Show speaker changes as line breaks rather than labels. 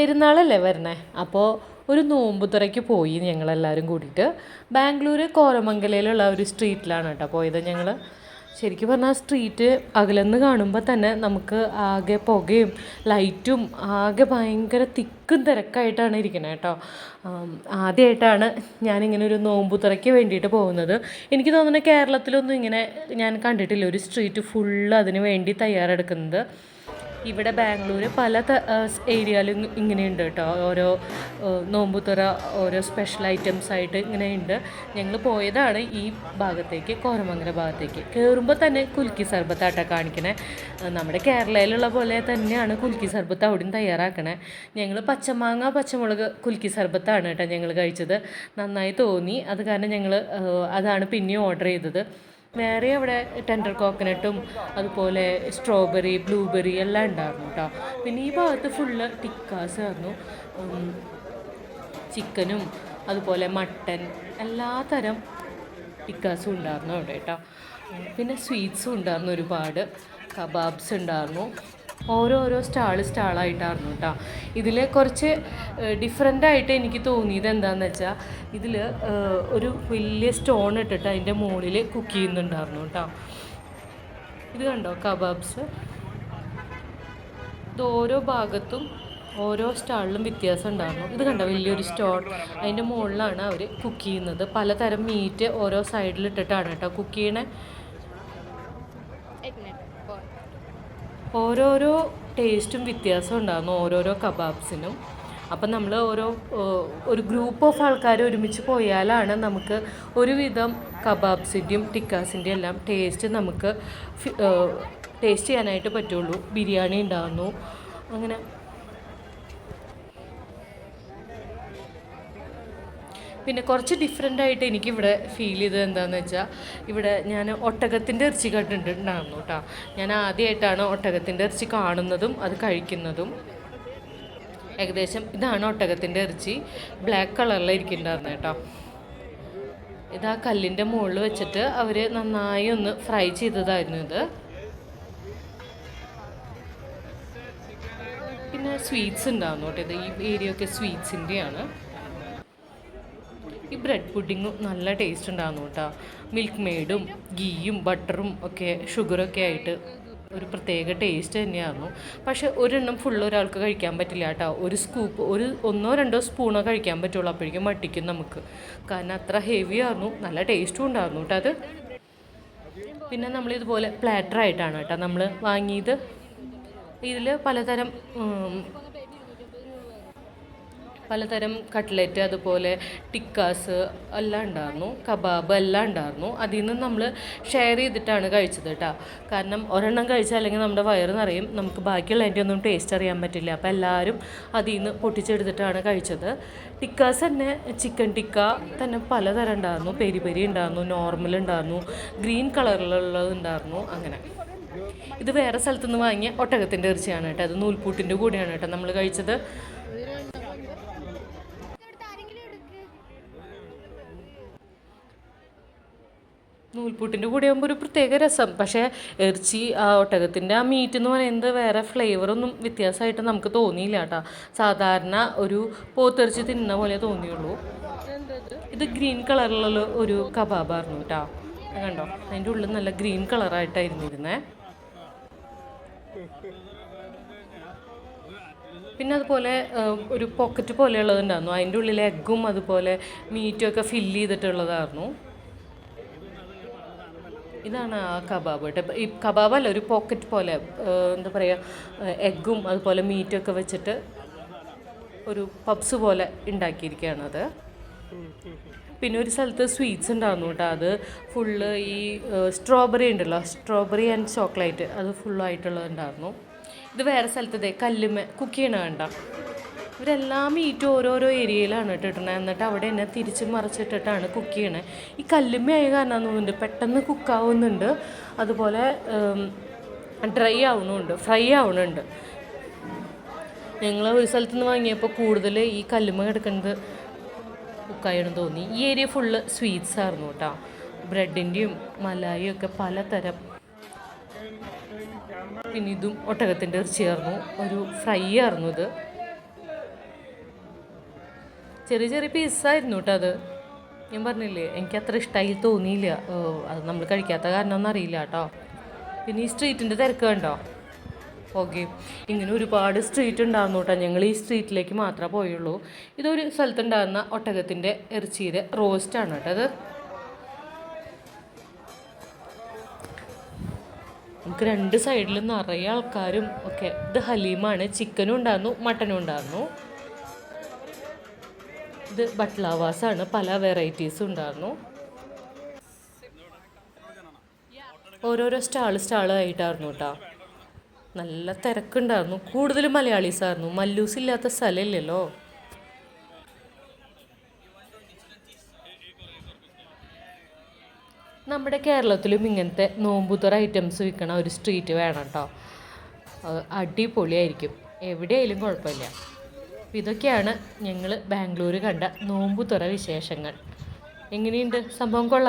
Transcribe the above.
പെരുന്നാളല്ലേ വരണേ? അപ്പോൾ ഒരു നോമ്പുതുറയ്ക്ക് പോയി ഞങ്ങളെല്ലാവരും കൂടിയിട്ട്. ബാംഗ്ലൂർ കോരമംഗലയിലുള്ള ഒരു സ്ട്രീറ്റിലാണ് കേട്ടോ പോയത് ഞങ്ങൾ ശരിക്കും പറഞ്ഞാൽ സ്ട്രീറ്റ് അകലെന്ന് കാണുമ്പോൾ തന്നെ നമുക്ക് ആകെ പുകയും ലൈറ്റും ആകെ ഭയങ്കര തിക്കും തിരക്കായിട്ടാണ് ഇരിക്കുന്നത് കേട്ടോ. ആദ്യമായിട്ടാണ് ഞാനിങ്ങനെ ഒരു നോമ്പുതുറയ്ക്ക് വേണ്ടിയിട്ട് പോകുന്നത്. എനിക്ക് തോന്നുന്നത് കേരളത്തിലൊന്നും ഇങ്ങനെ ഞാൻ കണ്ടിട്ടില്ല ഒരു സ്ട്രീറ്റ് ഫുള്ള് അതിന് വേണ്ടി തയ്യാറെടുക്കുന്നത്. ഇവിടെ ബാംഗ്ലൂർ പല ഏരിയയിലും ഇങ്ങനെയുണ്ട് കേട്ടോ. ഓരോ നോമ്പുതുറ ഓരോ സ്പെഷ്യൽ ഐറ്റംസ് ആയിട്ട് ഇങ്ങനെയുണ്ട്. ഞങ്ങൾ പോയതാണ് ഈ ഭാഗത്തേക്ക് കോരമംഗല ഭാഗത്തേക്ക്. കയറുമ്പോൾ തന്നെ കുൽക്കി സർബത്താട്ട കാണിക്കണേ. നമ്മുടെ കേരളയിലുള്ള പോലെ തന്നെയാണ് കുൽക്കി സർബത്ത് അവിടെയും തയ്യാറാക്കണേ. ഞങ്ങൾ പച്ചമാങ്ങ പച്ചമുളക് കുൽക്കി സർബത്താണ് കേട്ടോ ഞങ്ങൾ കഴിച്ചത്. നന്നായി തോന്നി. അത് കാരണം ഞങ്ങൾ അതാണ് പിന്നെയും ഓർഡർ ചെയ്തത്. വേറെ അവിടെ ടെൻഡർ കോക്കനട്ടും അതുപോലെ സ്ട്രോബെറി ബ്ലൂബെറി എല്ലാം ഉണ്ടായിരുന്നു കേട്ടോ പിന്നെ ഈ ഭാഗത്ത് ഫുള്ള് ടിക്കാസ് ആയിരുന്നു. ചിക്കനും അതുപോലെ മട്ടൻ എല്ലാ തരം ടിക്കാസും ഉണ്ടായിരുന്നു അവിടെ കേട്ടോ പിന്നെ സ്വീറ്റ്സും ഉണ്ടായിരുന്നു ഒരുപാട്. കബാബ്സ് ഉണ്ടായിരുന്നു. ഓരോരോ സ്റ്റാൾ സ്റ്റാളായിട്ടായിരുന്നു കേട്ടോ ഇതിൽ കുറച്ച് ഡിഫറെന്റായിട്ട് എനിക്ക് തോന്നിയത് എന്താണെന്ന് വെച്ചാൽ ഇതിൽ ഒരു വലിയ സ്റ്റോൺ ഇട്ടിട്ട് അതിന്റെ മുകളിൽ കുക്ക് ചെയ്യുന്നുണ്ടായിരുന്നു കേട്ടോ ഇത് കണ്ടോ കബാബ്സ്? ഇത് ഓരോ ഭാഗത്തും ഓരോ സ്റ്റാളിലും വ്യത്യാസം ഉണ്ടായിരുന്നു ഇത് കണ്ടോ വലിയൊരു സ്റ്റോൺ അതിന്റെ മുകളിലാണ് അവർ കുക്ക് ചെയ്യുന്നത്. പലതരം മീറ്റ് ഓരോ സൈഡിലിട്ടിട്ടാണ് കേട്ടോ കുക്ക് ചെയ്യണേ. ഓരോരോ ടേസ്റ്റും വ്യത്യാസം ഉണ്ടാകുന്നു ഓരോരോ കബാബ്സിനും. അപ്പം നമ്മൾ ഓരോ ഒരു ഗ്രൂപ്പ് ഓഫ് ആൾക്കാർ ഒരുമിച്ച് പോയാലാണ് നമുക്ക് ഒരുവിധം കബാബ്സിന്റെയും ടിക്കാസിന്റെയും എല്ലാം ടേസ്റ്റ് നമുക്ക് ടേസ്റ്റ് ചെയ്യാനായിട്ട് പറ്റുള്ളൂ. ബിരിയാണി ഉണ്ടാകുന്നു അങ്ങനെ പിന്നെ കുറച്ച് ഡിഫറെന്റ് ആയിട്ട് എനിക്കിവിടെ ഫീൽ ചെയ്തത് എന്താണെന്ന് വെച്ചാൽ ഇവിടെ ഞാൻ ഒട്ടകത്തിന്റെ ഇറച്ചി കണ്ടിട്ടുണ്ടായിരുന്നു കേട്ടോ ഞാൻ ആദ്യമായിട്ടാണ് ഒട്ടകത്തിന്റെ ഇറച്ചി കാണുന്നതും അത് കഴിക്കുന്നതും. ഏകദേശം ഇതാണ് ഒട്ടകത്തിന്റെ ഇറച്ചി. ബ്ലാക്ക് കളറിൽ ഇരിക്കുന്നുണ്ടായിരുന്നു കേട്ടോ ഇത് ആ കല്ലിന്റെ മുകളിൽ വെച്ചിട്ട് അവർ നന്നായി ഒന്ന് ഫ്രൈ ചെയ്തതായിരുന്നു ഇത്. പിന്നെ സ്വീറ്റ്സ് ഉണ്ടായിരുന്നു കേട്ടോ ഇത്. ഈ ഏരിയ ഒക്കെ സ്വീറ്റ്സിന്റെയാണ് ഈ ബ്രെഡ് പുഡിങ്ങും നല്ല ടേസ്റ്റ് ഉണ്ടാകുന്നു കേട്ടോ മിൽക്ക് മെയ്ഡും ഗീയും ബട്ടറും ഒക്കെ ഷുഗറൊക്കെ ആയിട്ട് ഒരു പ്രത്യേക ടേസ്റ്റ് തന്നെയായിരുന്നു പക്ഷെ ഒരെണ്ണം ഫുള്ള് ഒരാൾക്ക് കഴിക്കാൻ പറ്റില്ല കേട്ടോ ഒരു സ്കൂപ്പ് ഒരു ഒന്നോ രണ്ടോ സ്പൂണോ കഴിക്കാൻ പറ്റുള്ളൂ അപ്പോഴേക്കും മട്ടിക്കും നമുക്ക്. കാരണം അത്ര ഹെവി ആയിരുന്നു നല്ല ടേസ്റ്റും ഉണ്ടായിരുന്നു കേട്ടോ അത്. പിന്നെ നമ്മളിതുപോലെ പ്ലാറ്ററായിട്ടാണ് കേട്ടോ നമ്മൾ വാങ്ങിയത്. ഇതിൽ പലതരം പലതരം കട്ട്ലറ്റ് അതുപോലെ ടിക്കാസ് എല്ലാം ഉണ്ടായിരുന്നു. കബാബ് എല്ലാം ഉണ്ടായിരുന്നു. അതിൽ നിന്ന് നമ്മൾ ഷെയർ ചെയ്തിട്ടാണ് കഴിച്ചത് കേട്ടോ. കാരണം ഒരെണ്ണം കഴിച്ചാൽ അല്ലെങ്കിൽ നമ്മുടെ വയറ് നിറയും. നമുക്ക് ബാക്കിയുള്ള അതിന്റെ ഒന്നും ടേസ്റ്റ് അറിയാൻ പറ്റില്ല. അപ്പോൾ എല്ലാവരും അതിൽ നിന്ന് പൊട്ടിച്ചെടുത്തിട്ടാണ് കഴിച്ചത്. ടിക്കാസ് തന്നെ ചിക്കൻ ടിക്ക തന്നെ പലതരം ഉണ്ടായിരുന്നു. പെരി പെരി ഉണ്ടായിരുന്നു നോർമൽ ഉണ്ടായിരുന്നു ഗ്രീൻ കളറിലുള്ളത് ഉണ്ടായിരുന്നു അങ്ങനെ. ഇത് വേറെ സ്ഥലത്തുനിന്ന് വാങ്ങിയ ഒട്ടകത്തിന്റെ ഇറച്ചിയാണ് കേട്ടോ. അത് നൂൽപൂട്ടിന്റെ കൂടെയാണ് കേട്ടോ നമ്മൾ കഴിച്ചത്. നൂൽപുട്ടിന്റെ കൂടെ ആകുമ്പോൾ ഒരു പ്രത്യേക രസം. പക്ഷേ ഇറച്ചി ആ ഒട്ടകത്തിന്റെ ആ മീറ്റ് എന്ന് പറയുന്നത് വേറെ ഫ്ലേവറൊന്നും വ്യത്യാസമായിട്ട് നമുക്ക് തോന്നിയില്ല കേട്ടോ. സാധാരണ ഒരു പോത്തിറച്ചി തിന്നുന്ന പോലെ തോന്നിയുള്ളൂ. ഇത് ഗ്രീൻ കളറിലുള്ള ഒരു കബാബായിരുന്നു കേട്ടോ. കണ്ടോ? അതിന്റെ ഉള്ളിൽ നല്ല ഗ്രീൻ കളറായിട്ടായിരുന്നു ഇരുന്നേ. പിന്നെ അതുപോലെ ഒരു പോക്കറ്റ് പോലെയുള്ളതുണ്ടായിരുന്നു അതിന്റെ ഉള്ളിൽ എഗ്ഗും അതുപോലെ മീറ്റും ഒക്കെ ഫില്ല് ചെയ്തിട്ടുള്ളതായിരുന്നു. ഇതാണ് ആ കബാബ് കേട്ടോ. ഈ കബാബല്ല ഒരു പോക്കറ്റ് പോലെ എന്താ പറയുക എഗ്ഗും അതുപോലെ മീറ്റൊക്കെ വെച്ചിട്ട് ഒരു പബ്സ് പോലെ ഉണ്ടാക്കിയിരിക്കുകയാണ് അത്. പിന്നെ ഒരു സ്ഥലത്ത് സ്വീറ്റ്സ് ഉണ്ടായിരുന്നു കേട്ടോ. അത് ഫുള്ള് ഈ സ്ട്രോബെറി ഉണ്ടല്ലോ സ്ട്രോബെറി ആൻഡ് ചോക്ലേറ്റ് അത് ഫുള്ളായിട്ടുള്ളത് ഉണ്ടായിരുന്നു ഇത് വേറെ സ്ഥലത്തതേ കല്ലുമ കുക്ക് ചെയ്യണ വേണ്ട. ഇവരെല്ലാം മീറ്റ് ഓരോരോ ഏരിയയിലാണ് ഇട്ടിട്ടുള്ളത് എന്നിട്ട് അവിടെ എന്നെ തിരിച്ച് മറിച്ചിട്ടിട്ടാണ് കുക്ക് ചെയ്യണത് ഈ കല്ലുമ്മയായ കാരണം തോന്നുന്നുണ്ട് പെട്ടെന്ന് കുക്കാവുന്നുണ്ട് അതുപോലെ ഡ്രൈ ആവണമുണ്ട് ഫ്രൈ ആവുന്നുണ്ട്. ഞങ്ങൾ ഒരു സ്ഥലത്തു നിന്ന് വാങ്ങിയപ്പോൾ കൂടുതൽ ഈ കല്ലുമ്മ കിടക്കുന്നത് കുക്കായെന്ന് തോന്നി. ഈ ഏരിയ ഫുള്ള് സ്വീറ്റ്സ് ആയിരുന്നു കേട്ടോ. ബ്രെഡിന്റെയും മലായും ഒക്കെ പലതരം. പിന്നെ ഇതും ഒട്ടകത്തിന്റെ ഇറച്ചി ആയിരുന്നു ഒരു ഫ്രൈ ആയിരുന്നു ഇത്. ചെറിയ ചെറിയ പീസായിരുന്നു കേട്ടോ അത്. ഞാൻ പറഞ്ഞില്ലേ എനിക്ക് അത്ര ഇഷ്ടമായി തോന്നിയില്ല അത് നമ്മൾ കഴിക്കാത്ത കാരണമൊന്നും അറിയില്ല കേട്ടോ പിന്നെ ഈ സ്ട്രീറ്റിന്റെ തിരക്ക് കണ്ടോ? ഓക്കെ. ഇങ്ങനെ ഒരുപാട് സ്ട്രീറ്റ് ഉണ്ടാകുന്നു കേട്ടോ ഞങ്ങൾ ഈ സ്ട്രീറ്റിലേക്ക് മാത്രമേ പോയുള്ളൂ. ഇതൊരു സ്ഥലത്തുണ്ടാകുന്ന ഒട്ടകത്തിന്റെ ഇറച്ചിയുടെ റോസ്റ്റാണ് കേട്ടോ അത്. നമുക്ക് രണ്ട് സൈഡിൽ നിറയെ ആൾക്കാരും ഒക്കെ. ഇത് ഹലീമാണ്. ചിക്കനും ഉണ്ടായിരുന്നു മട്ടനും ഉണ്ടായിരുന്നു. ഇത് ബട്ട്ലാവാസാണ് പല വെറൈറ്റീസും ഉണ്ടായിരുന്നു. ഓരോരോ സ്റ്റാൾ സ്റ്റാളായിട്ടായിരുന്നു കേട്ടോ നല്ല തിരക്കുണ്ടായിരുന്നു. കൂടുതലും മലയാളീസായിരുന്നു മല്ലൂസ് ഇല്ലാത്ത സ്ഥലമില്ലല്ലോ. നമ്മുടെ കേരളത്തിലും ഇങ്ങനത്തെ നോമ്പുതുറ ഐറ്റംസ് വിൽക്കണ ഒരു സ്ട്രീറ്റ് വേണം കേട്ടോ അടിപൊളിയായിരിക്കും. എവിടെയായാലും കുഴപ്പമില്ല. അപ്പം ഇതൊക്കെയാണ് ഞങ്ങൾ ബാംഗ്ലൂർ കണ്ട നോമ്പുതുറ വിശേഷങ്ങൾ. എങ്ങനെയുണ്ട്? സംഭവം കൊള്ളാം